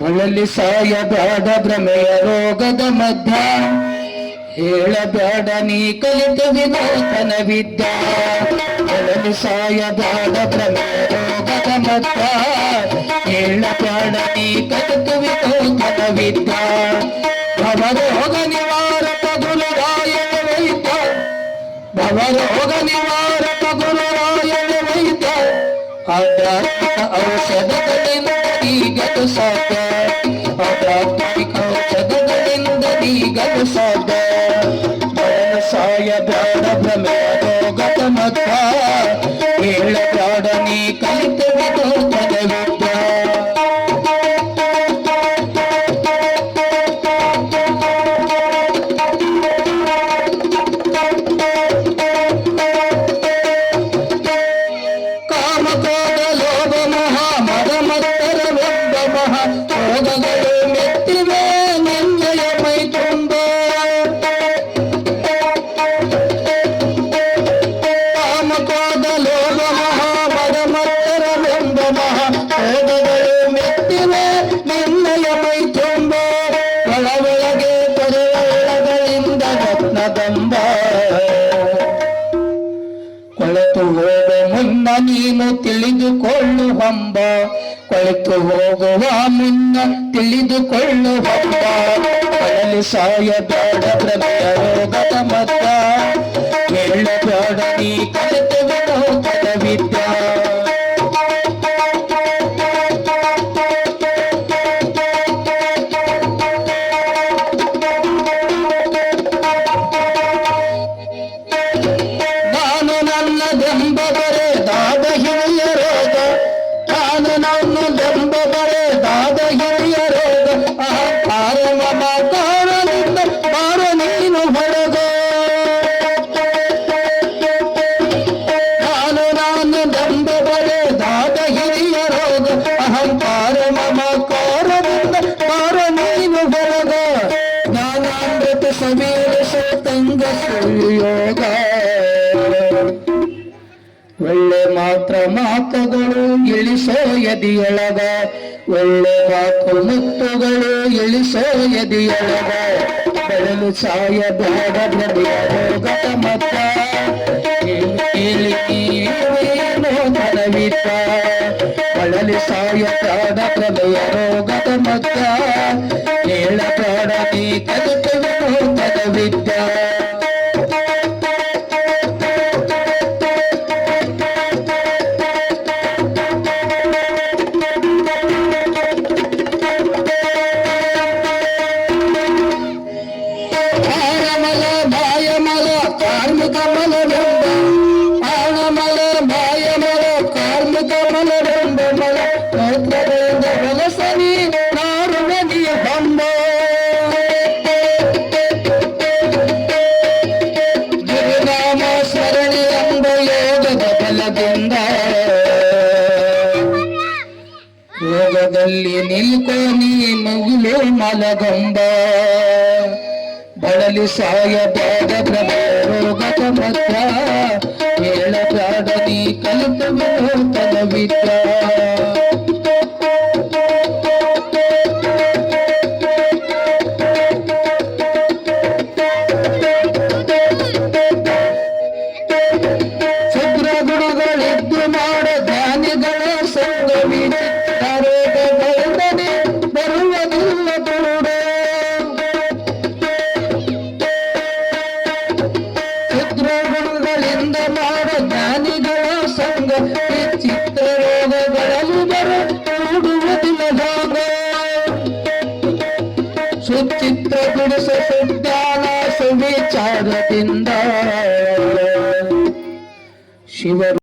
ಬಳಲಿ ಸಾಯಬೇಡ ಭ್ರಮೆಯ ರೋಗದ ಮಧ್ಯ. ಹೇಳಬೇಡ ನೀ ಕಲಿತ ವಿನೂತನ ವಿದ್ಯಾ ಬಳಲಿ ಸಾಯಬೇಡ ಭ್ರಮೆಯ ರೋಗದ ಮಧ್ಯ. ಹೇಳಬೇಡ ನೀ ಕಲಿತ ವಿನೂತನ ವಿದ್ಯಾ ಭವರೋಗ ನಿವಾರಕ ಗುರುರಾಯನ ವೈದ್ಯ ಭವರೋಗ ನಿವಾರಕ ಗುರುರಾಯನ ವೈದ್ಯ ಆಧ್ಯಾತ್ಮಿಕ ಔಷಧಗಳಿಂದ ನೀಗಲು ಸಾಧ್ಯ ಆಧ್ಯಾತ್ಮಿಕ ಔಷಧಗಳಿಂದ ನೀಗಲು ಸಾಧ್ಯ ಬಯಲು ಸಾಯ ಬೇಡ ಭ್ರಮೆಯ ರೋಗದ ಮಧ್ಯ ಹೇಳ ರತ್ನದಂಬ ಕೊಳೆತು ಹೋಗ ಮುನ್ನ ನೀನು ತಿಳಿದುಕೊಳ್ಳು ಹಂಬ. ಕೊಳೆತು ಹೋಗುವ ಮುನ್ನ ತಿಳಿದುಕೊಳ್ಳು ಹಂಬ. ಕೊಳಲಿ ಸಾಯಬೇಡ ಪ್ರಭೆಯ ರೋಗದ ಮತ್ತ ಕೇಳಬೇಡ ನೀ ರೋಗ ಅಹಂಕಾರ ಮಮಕಾರದಿಂದ ಬಾರ ನೀನು ಹೊರಗ ಜ್ಞಾನಾಮೃತ ಸವೀರ ಸತಂಗ ಸುಯೋಗ ಒಳ್ಳೆ ಮಾತ್ರ ಮಾತುಗಳು ಇಳಿಸೋ ಎದಿಯೊಳಗ ಒಳ್ಳೆ ಮಾತು ಮುತ್ತುಗಳು ಇಳಿಸೋ ಎದಿಯೊಳಗ ಬೆಳಲು ಸಾಯ ಬೇಡ ಬ್ರದೆಯ ರೋಗದ ಮತ ಏನೋ ಧನವಿತ್ತ ಬಳಲಿ ಸಾಯ ಬೇಡ ಪ್ರಭೆಯ ರೋಗದ ಮತ ಹೇಳ ಬೇಡ ನೀ ಕಲಿತುವೆ ನಿಲ್ಕೋ ನೀ ಮುಗಿಲು ಮಲಗಂಬ ಬಳಲಿ ಸಾಯ ಬಾದ ಪ್ರಭಾವ ಭದ್ರ ಮಧ್ಯ ಹೇಳ ಬೇಡ ನೀ ಕಲಿತ ವಿದ್ಯಾ ಗುರುಗಳಿಂದ ಮಾಡ ಜ್ಞಾನಿಗಳ ಸಂಗ ಚಿತ್ರ ರೋಗಗಳಲ್ಲಿ ಬರ ಕೂಡುವುದಿಲ್ಲ ಭಾಗ ಸುಚಿತ್ರ ಗುಡಿಸ ಸುಜ್ಞಾನ ಸುವಿಚಾರದಿಂದ. ಶಿವರು